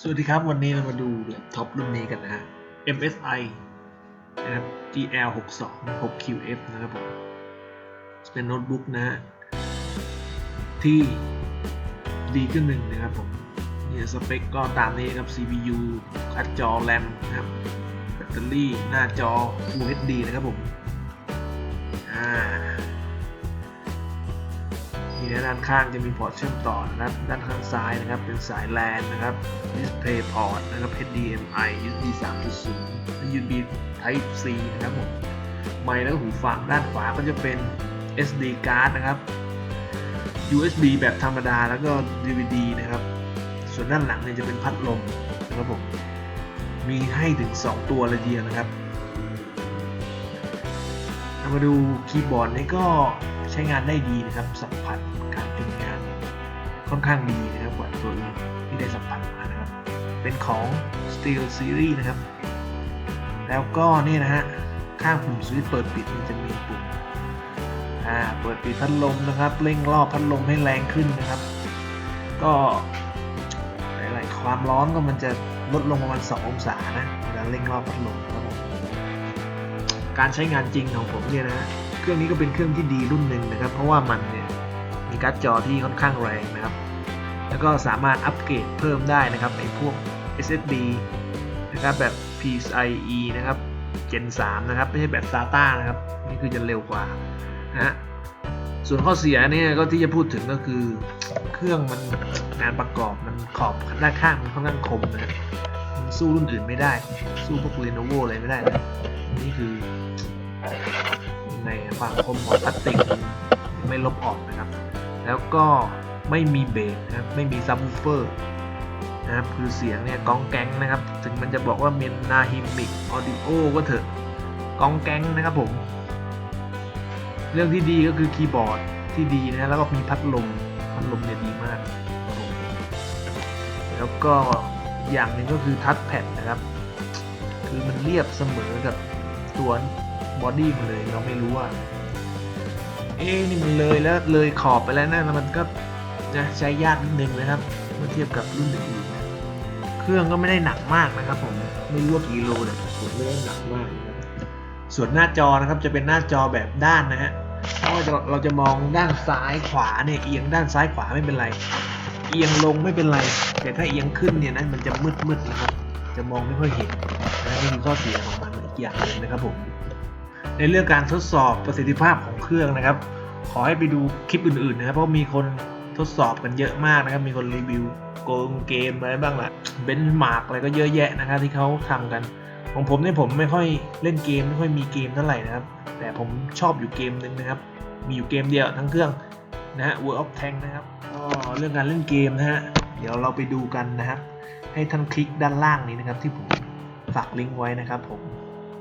สวัสดีครับ วันนี้เรามาดูแล็ปท็อปรุ่นนี้กันนะฮะ MSI นะครับ GL 6 2 6 QF นะครับผม เป็นโน้ตบุ๊กนะฮะ ที่ดีขึ้นหนึ่งนะครับผมเนี่ยสเปคก็ตามนี้ครับ CPU การ์ดจอแรมนะครับ แบตเตอรี่หน้าจอ Full HD นะครับผม อ่า มีด้านข้างจะมีพอร์ตเชื่อมต่อนะครับด้านข้างซ้ายนะครับเป็นสาย LAN นะครับ Display Port นะครับ HDMI USB 3.0และ USB Type C นะครับผมไมค์และหูฟังด้านขวาก็จะเป็น SD card นะครับ USB แบบธรรมดาแล้วก็ DVD นะครับ ส่วนด้านหลังเนี่ยจะเป็นพัดลมนะครับผมมีให้ถึง 2 ตัวเลยเดียวนะครับามาดูคีย์บอร์ดนี่ก็ ใช้งานได้ดีนะครับ สัมผัสการเป็นงานเนี่ยค่อนข้างดีนะครับกว่าตัวอื่นที่ได้สัมผัสมานะครับ เป็นของ Steel Series นะครับ แล้วก็นี่นะฮะข้างปุ่มสวิตช์เปิดปิดมันจะมีปุ่มอ่าเปิดปิดพัดลมนะครับเร่งรอบพัดลมให้แรงขึ้นนะครับ ก็หลายๆความร้อนก็มันจะลดลงประมาณ 2 องศานะเวลาเร่งรอบพัดลมครับผมการใช้งานจริงของผมเนี่ยนะฮะ เครื่องนี้ก็เป็นเครื่องที่ดีรุ่นหนึ่งนะครับ เพราะว่ามันเนี่ยมีการ์ดจอที่ค่อนข้างแรงนะครับ แล้วก็สามารถอัปเกรดเพิ่มได้นะครับไอ้พวก SSD นะครับแบบ PCIe นะครับ Gen 3 นะครับ ไม่ใช่แบบ SATA นะครับ นี่คือจะเร็วกว่านะฮะส่วนข้อเสียเนี่ยก็ที่จะพูดถึงก็คือเครื่องมันงานประกอบมันขอบด้านข้างมันค่อนข้างคมนะมันสู้รุ่นอื่นไม่ได้ สู้พวก Lenovo อะไรไม่ได้นะนี่คือ ในความคมของพลาสติกไม่ลบออกนะครับ แล้วก็ไม่มีเบสนะครับไม่มีซับวูเฟอร์นะครับคือเสียงเนี่ยก้องแก๊งนะครับ ถึงมันจะบอกว่าเป็นนาฮิมิกออดิโอก็เถอะก้องแก๊งนะครับผม เรื่องที่ดีก็คือคีย์บอร์ดที่ดีนะแล้วก็มีพัดลมพัดลมเนี่ยดีมาก แล้วก็อย่างหนึ่งก็คือทัชแพดนะครับ คือมันเรียบเสมอกับตัว บอดี้มันเลยเราไม่รู้ว่าเอ๊นี่มันเลยแล้วเลยขอบไปแล้วนะแล้วมันก็นะใช้ยากนิดนึงนะครับ เมื่อเทียบกับรุ่นอื่นๆนะเครื่องก็ไม่ได้หนักมากนะครับ ผมไม่รู้ว่ากี่โลเนี่ยผมไม่ได้หนักมาก ส่วนหน้าจอนะครับจะเป็นหน้าจอแบบด้านนะฮะถ้าว่าเราจะมองด้านซ้ายขวาเนี่ยเอียงด้านซ้ายขวาไม่เป็นไร เอียงลงไม่เป็นไร แต่ถ้าเอียงขึ้นเนี่ยนะมันจะมืดๆนะครับจะมองไม่ค่อยเห็นนะนี่คือข้อเสียของมันอีกอย่างหนึงนะครับผม ในเรื่องการทดสอบประสิทธิภาพของเครื่องนะครับ ขอให้ไปดูคลิปอื่นๆนะครับ เพราะมีคนทดสอบกันเยอะมากนะครับ มีคนรีวิวโกงเกมอะไรบ้างล่ะเบนมาร์กอะไรก็เยอะแยะนะครับที่เขาทำกัน ของผมเนี่ยผมไม่ค่อยเล่นเกมไม่ค่อยมีเกมเท่าไหร่นะครับ แต่ผมชอบอยู่เกมหนึ่งนะครับ มีอยู่เกมเดียวทั้งเครื่องนะฮะ World of Tank นะครับก็เรื่องการเล่นเกมนะฮะ เดี๋ยวเราไปดูกันนะครับ ให้ท่านคลิกด้านล่างนี้นะครับที่ผมฝากลิงก์ไว้นะครับผม